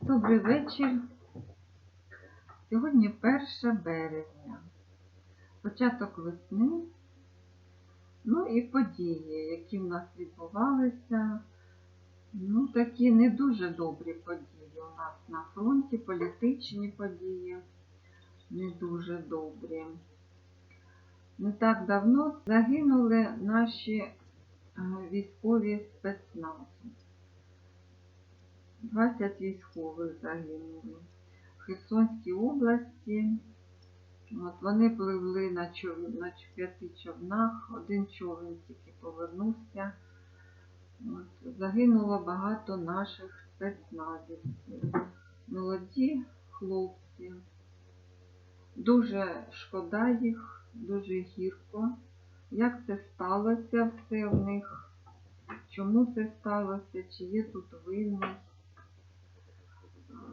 Добрий вечір. Сьогодні 1 березня, початок весни, ну і події, які в нас відбувалися. Ну, такі не дуже добрі події у нас на фронті, політичні події, не дуже добрі. Не так давно загинули наші е, військові спецнази. 20 військових загинули в Херсонській області. От вони пливли на, чов... на п'яти човнах, один човен тільки повернувся. От, загинуло багато наших спецназівців. Молоді хлопці. Дуже шкода їх, дуже гірко. Як це сталося все в них? Чому це сталося? Чи є тут винний?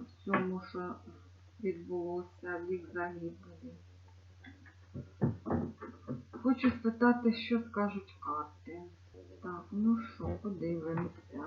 В що відбулося в їх загибелі. Хочу спитати, що скажуть карти. Так, ну що, подивимося.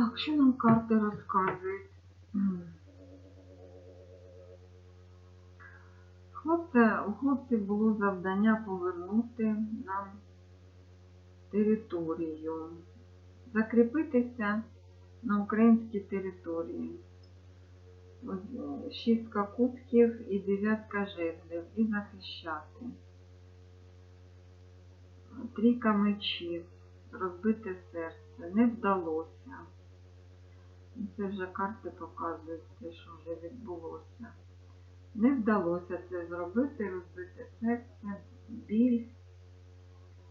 Так, що нам карти розказують? Хлопця, у хлопців було завдання повернути нам територію, закріпитися на українській території. Ось, е, Шістка кубків і дев'ятка жезлів і захищати. Трійка мечів, розбите серце, не вдалося. Це вже карти показують те, що вже відбулося. Не вдалося це зробити, розбите серце, біль,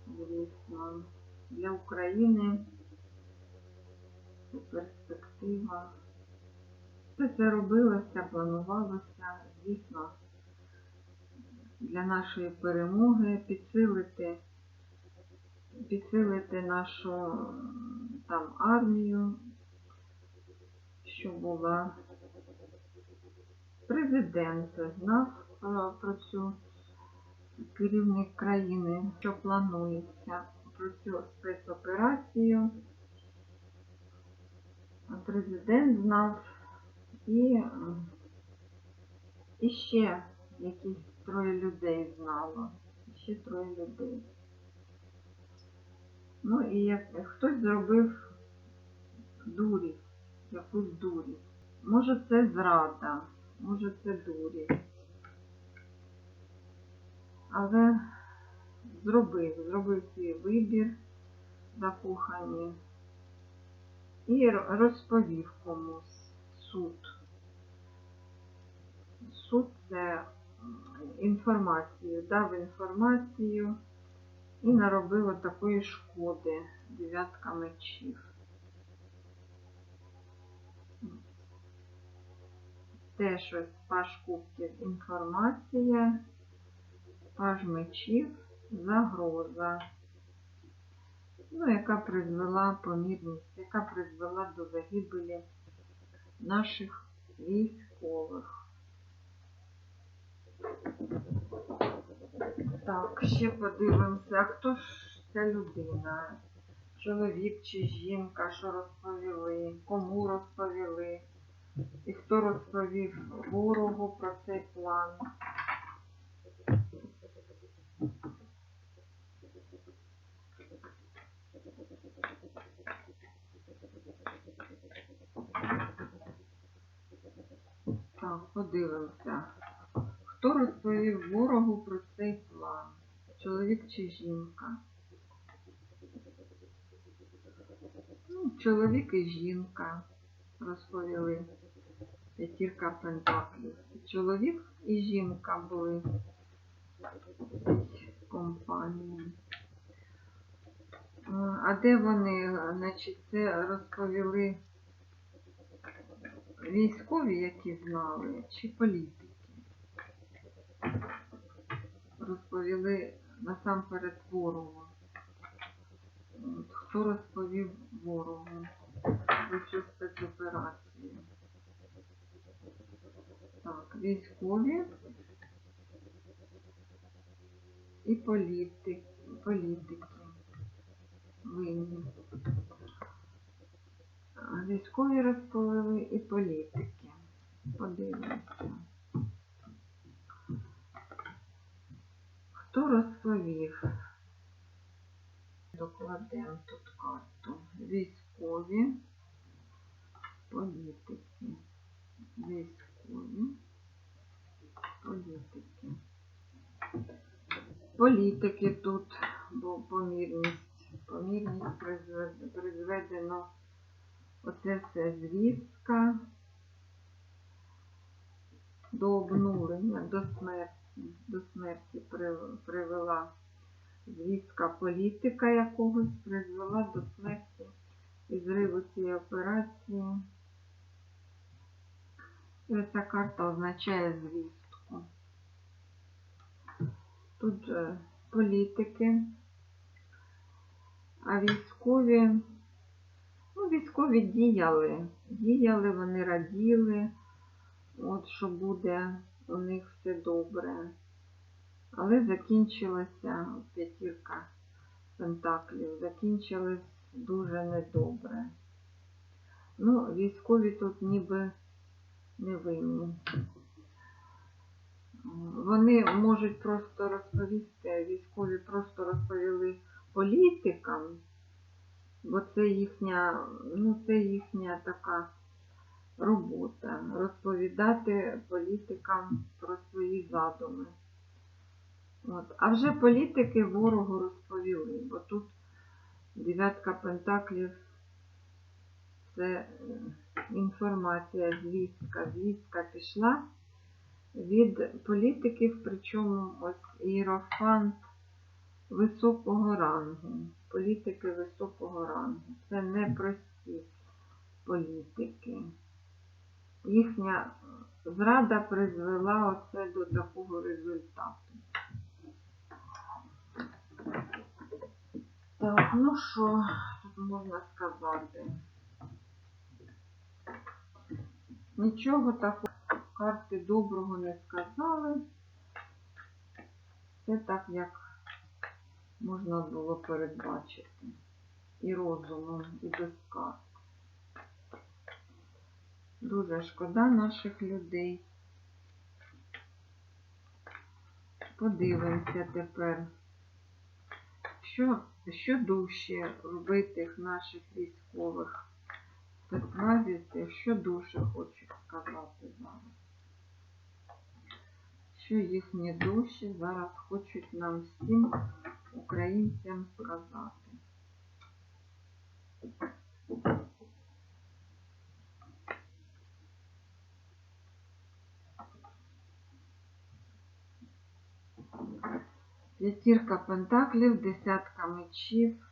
звісно, для України це перспектива. Все це робилося, планувалося, звісно, для нашої перемоги підсилити, підсилити нашу там армію, що була. Президент знав про, про цю керівник країни, що планується про цю спецоперацію. Президент знав і, і ще якісь троє людей знало. Ще троє людей. Ну і як хтось зробив дурість, якусь дурість. Може це зрада, може це дурість. Але зробив, зробив свій вибір закохані і розповів комусь суд. Суд це інформацію, дав інформацію і наробив такої шкоди дев'ятка мечів. Теж ось паш кубків інформація, паж мечів, загроза, ну, яка призвела помірність, яка призвела до загибелі наших військових. Так, ще подивимося, а хто ж ця людина? чоловік чи жінка, що розповіли, кому розповіли, і хто розповів ворогу про цей план. Так, подивимося. Хто розповів ворогу про цей план? Чоловік чи жінка? Ну, чоловік і жінка розповіли. П'ятірка пентаклів. Чоловік і жінка були в компанії. Е, А де вони, значить, це розповіли військові, які знали, чи політики? Розповіли насамперед ворогу. Хто розповів ворогу про цю спецоперацію? Так, військові і політики, політики винні. Військові розповіли і політики. Подивимося. Хто розповів? Докладемо тут карту. Військові, політики. Військові, політики. Політики тут, бо помірність. Помірність призведено. Оце все звістка до обнулення, до смерті. До смерті привела звістка політика якогось, призвела до смерті і зриву цієї операції. Ця карта означає звістку. Тут же політики, а військові, ну, військові діяли. Діяли, вони раділи, от що буде у них все добре. Але закінчилася п'ятірка пентаклів, закінчилось дуже недобре. Ну, військові тут ніби не винні. Вони можуть просто розповісти, військові просто розповіли політикам, бо це їхня, ну, це їхня така робота розповідати політикам про свої задуми. От. А вже політики ворогу розповіли, бо тут дев'ятка пентаклів це інформація, звістка. Звістка пішла від політиків, причому ось іерофант високого рангу. Політики високого рангу. Це не прості політики. Їхня зрада призвела оце до такого результату. Так, ну що тут можна сказати? Нічого такого карти доброго не сказали. Це так, як можна було передбачити. І розумом, і без. Дуже шкода наших людей. Подивимося тепер, що, що дужче вбитих наших військових спецназівців, що дуже хочуть сказати зараз. Що їхні душі зараз хочуть нам всім українцям сказати. П'ятірка пентаклів, десятка мечів,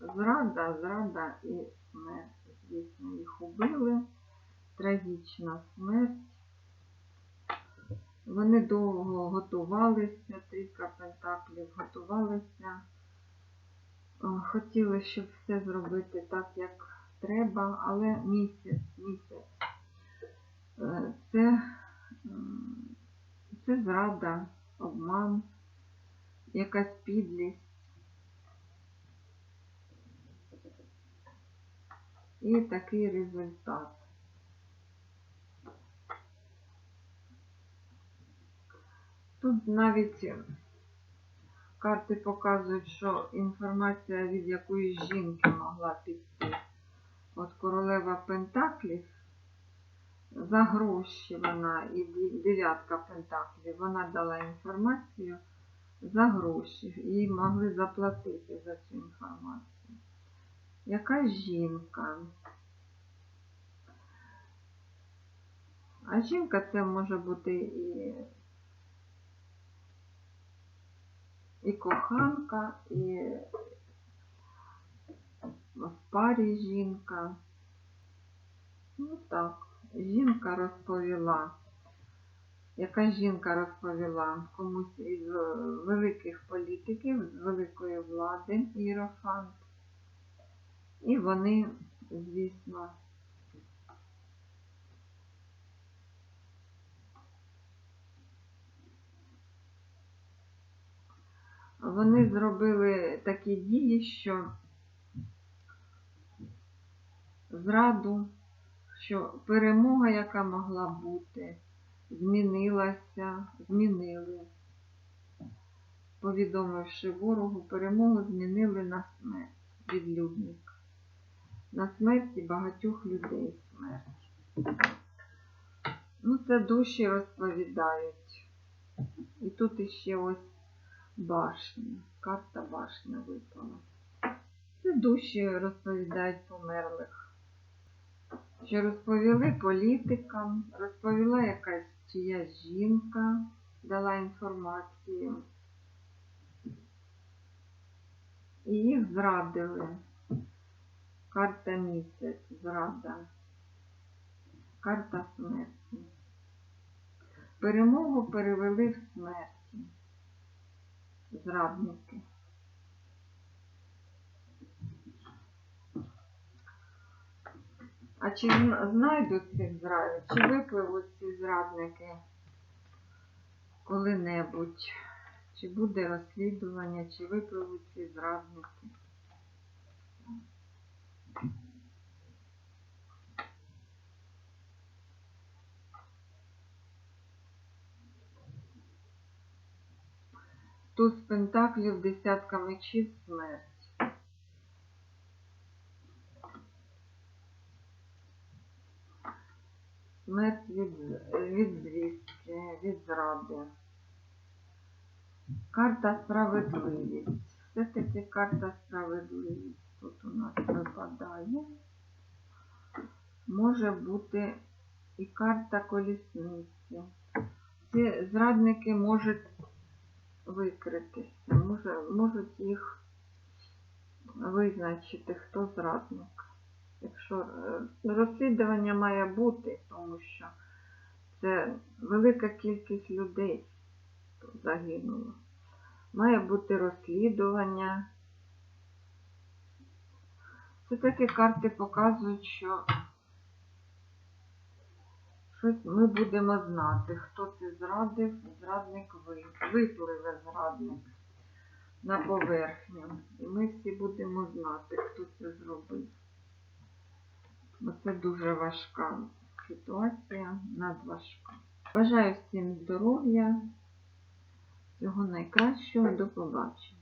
зрада, зрада і смерть. Звісно, їх убили. Трагічна смерть. Вони довго готувалися, трійка пентаклів готувалися. О, Хотіли, щоб все зробити так, як треба, але місяць, місяць. Е, Це, це зрада, обман, якась підлість. І такий результат. Тут навіть карти показують, що інформація від якоїсь жінки могла піти. От королева Пентаклів за гроші вона і дев'ятка Пентаклів, вона дала інформацію за гроші. Їй могли заплатити за цю інформацію. Яка жінка? А жінка це може бути і, і коханка, і в парі жінка. Ну так, жінка розповіла. Яка жінка розповіла комусь із е, великих політиків, з великої влади, Іерофант. І вони, звісно, вони зробили такі дії, що зраду, що перемога, яка могла бути, змінилася, змінили, повідомивши ворогу, перемогу змінили на смерть, відлюдник. На смерті багатьох людей смерть. Ну, це душі розповідають. І тут іще ось башня. Карта башня випала. Це душі розповідають померлих. Що розповіли політикам, розповіла якась чиясь жінка, дала інформацію. І їх зрадили. Карта місяць, зрада. Карта смерті. Перемогу перевели в смерті. Зрадники. А чи знайдуть цих зрадників, чи випливуть ці зрадники коли-небудь? Чи буде розслідування, чи випливуть ці зрадники? Туз пентаклів, десятка мечів, смерть. Смерть від, від звістки, від зради. Карта справедливість. Все-таки карта справедливість тут у нас випадає. Може бути і карта колісниці. Ці зрадники можуть викритися, може, можуть їх визначити, хто зрадник. Якщо е, розслідування має бути, тому що це велика кількість людей загинуло. Має бути розслідування. Це такі карти показують, що щось ми будемо знати, хто це зрадив, зрадник ви, випливе зрадник на поверхню. І ми всі будемо знати, хто це зробив. Бо це дуже важка ситуація, надважка. Бажаю всім здоров'я, всього найкращого, до побачення.